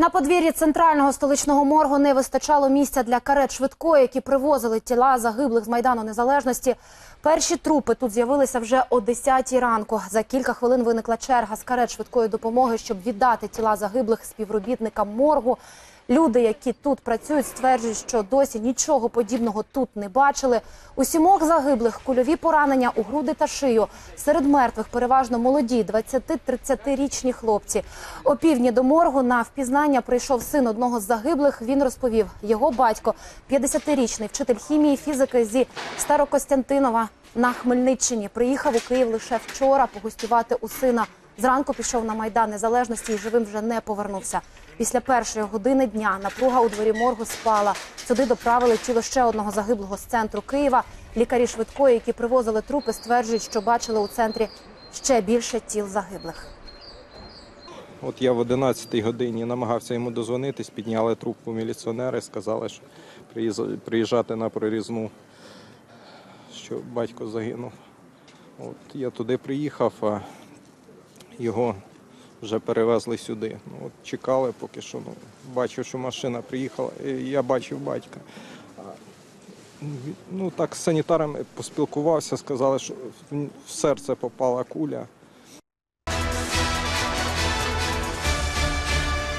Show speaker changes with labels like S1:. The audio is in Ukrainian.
S1: На подвір'ї центрального столичного моргу не вистачало місця для карет швидкої, які привозили тіла загиблих з майдану незалежності. Перші трупи тут з'явилися вже о 10 ранку. За кілька хвилин виникла черга з карет швидкої допомоги, щоб віддати тіла загиблих співробітникам моргу. Люди, які тут працюють, стверджують, що досі нічого подібного тут не бачили. У сімох загиблих кульові поранення у груди та шию. Серед мертвих переважно молоді 20-30-річні хлопці. О півдні до моргу на впізнання прийшов син одного з загиблих. Він розповів, його батько, 50-річний вчитель хімії і фізики зі Старокостянтинова на Хмельниччині, приїхав у Київ лише вчора погостювати у сина. Зранку пішов на майдан незалежності і живим вже не повернувся. Після першої години дня напруга у дворі моргу спала. Сюди доправили тіло ще одного загиблого з центру Києва. Лікарі швидкої, які привозили трупи, стверджують, що бачили у центрі ще більше тіл загиблих.
S2: От я в 11 годині намагався йому дозвонитись, підняли трубку міліціонери, сказали, що приїжджати на прорізну, що батько загинув. От я туди приїхав, а його вже перевезли сюди. Ну, от чекали поки що. Ну, бачив, що машина приїхала, я бачив батька. Ну так з санітарами поспілкувався, сказали, що в серце попала куля.